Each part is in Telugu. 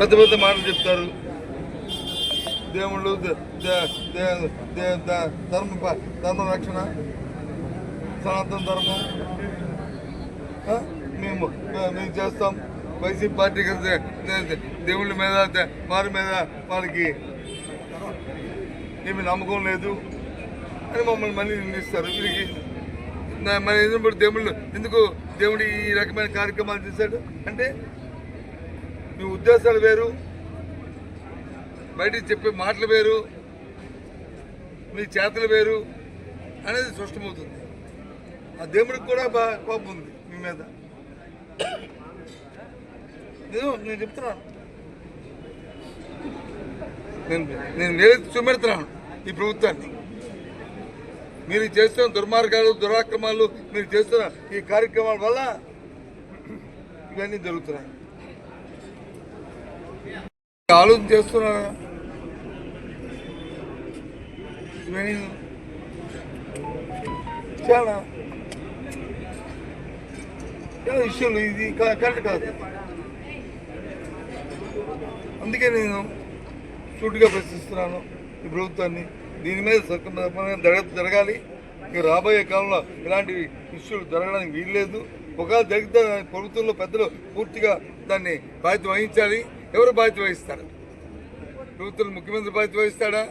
పెద్ద పెద్ద మాటలు చెప్తారు. దేవుళ్ళు ధర్మ ధర్మ రక్షణ సనాతన ధర్మం. మేము మేము చేస్తాం. వైసీపీ పార్టీకి దేవుళ్ళ మీద వారి మీద వాళ్ళకి ఏమి నమ్మకం లేదు. అని మమ్మల్ని మళ్ళీ నిందిస్తారు. వీరికి మరి ఎందుకు దేవుళ్ళు ఎందుకు దేవుడు ఈ రకమైన కార్యక్రమాలు చేశాడు? అంటే మీ ఉద్దేశాలు వేరు. బయటికి చెప్పే మాటలు వేరు. మీ చేతలు వేరు అనేది స్పష్టమవుతుంది. ఆ దేవుడికి కూడా బా కోపం ఉంది మీ మీద. నేను నేను చెప్తున్నాను. నేను నేను వేలెత్తి చూపెడుతున్నాను ఈ ప్రభుత్వాన్ని. మీరు చేస్తున్న దుర్మార్గాలు దురాక్రమాలు మీరు చేస్తున్న ఈ కార్యక్రమాల వల్ల ఇవన్నీ జరుగుతున్నాయి. ఆలోచన చేస్తున్నా. చాలా చాలా ఇష్యూలు. ఇది కరెక్ట్ కాదు. అందుకే నేను సూటిగా ప్రశ్నిస్తున్నాను ఈ ప్రభుత్వాన్ని. దీని మీద సక్రమంగా జరగాలి. ఇక రాబోయే కాలంలో ఇలాంటి ఇష్యూలు జరగడానికి వీల్లేదు. ఒకవేళ జరిగితే ప్రభుత్వంలో పెద్దలు పూర్తిగా దాన్ని బాధ్యత వహించాలి. ఎవరు బాధ్యత వహిస్తారు? ప్రభుత్వం ముఖ్యమంత్రి బాధ్యత వహిస్తాడా?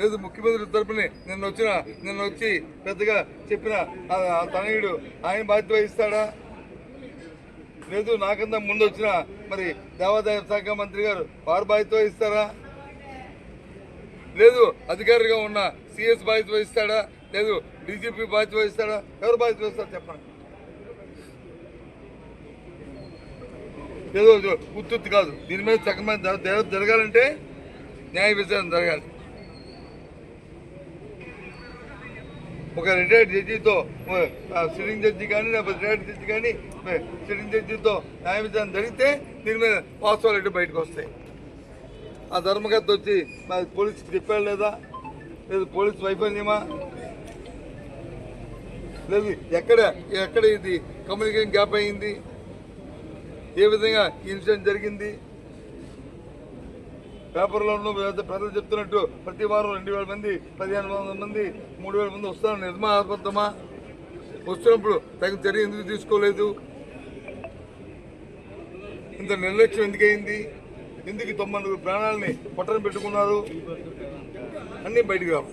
లేదు ముఖ్యమంత్రి తరపున నిన్న వచ్చిన నిన్న వచ్చి పెద్దగా చెప్పిన ఆ తనయుడు ఆయన బాధ్యత వహిస్తాడా? లేదు నాకన్నా ముందు వచ్చిన మరి దేవాదాయ శాఖ మంత్రి గారు వారు బాధ్యత వహిస్తారా? లేదు అధికారిగా ఉన్న సిఎస్ బాధ్యత వహిస్తాడా? లేదు డీజీపీ బాధ్యత వహిస్తాడా? ఎవరు బాధ్యత వహిస్తారు చెప్పండి. ఏదో ఏదో ఉత్తుత్తి కాదు. దీని మీద చక్కమైన జరగాలంటే న్యాయ విచారణ జరగాలి. ఒక రిటైర్డ్ జడ్జితో సిట్టింగ్ జడ్జి కానీ లేకపోతే రిటైర్డ్ జడ్జి కానీ సిట్టింగ్ జడ్జితో న్యాయ విచారణ జరిగితే దీని మీద వాస్తవాలు ఎటు బయటకు వస్తాయి. ఆ ధర్మకర్త వచ్చి మరి పోలీసుకి చెప్పాడు లేదా? లేదు పోలీస్ వైఫల్యమా? లేదు ఎక్కడ ఎక్కడ ఇది? కమ్యూనికేషన్ గ్యాప్ అయింది? ఏ విధంగా ఈ ఇన్సిడెంట్ జరిగింది? పేపర్లోనూ వేద ప్రజలు చెప్తున్నట్టు ప్రతి వారం రెండు వేల మంది పదిహేను వందల మంది మూడు వేల మంది వస్తున్నారు. నిజమా అబద్ధమా? వస్తున్నప్పుడు తగిన చర్య ఎందుకు తీసుకోలేదు? ఇంత నిర్లక్ష్యం ఎందుకయింది ఎందుకు తొమ్మిది ప్రాణాలని పొట్టన పెట్టుకున్నారు? అన్నీ బయటకు రావు.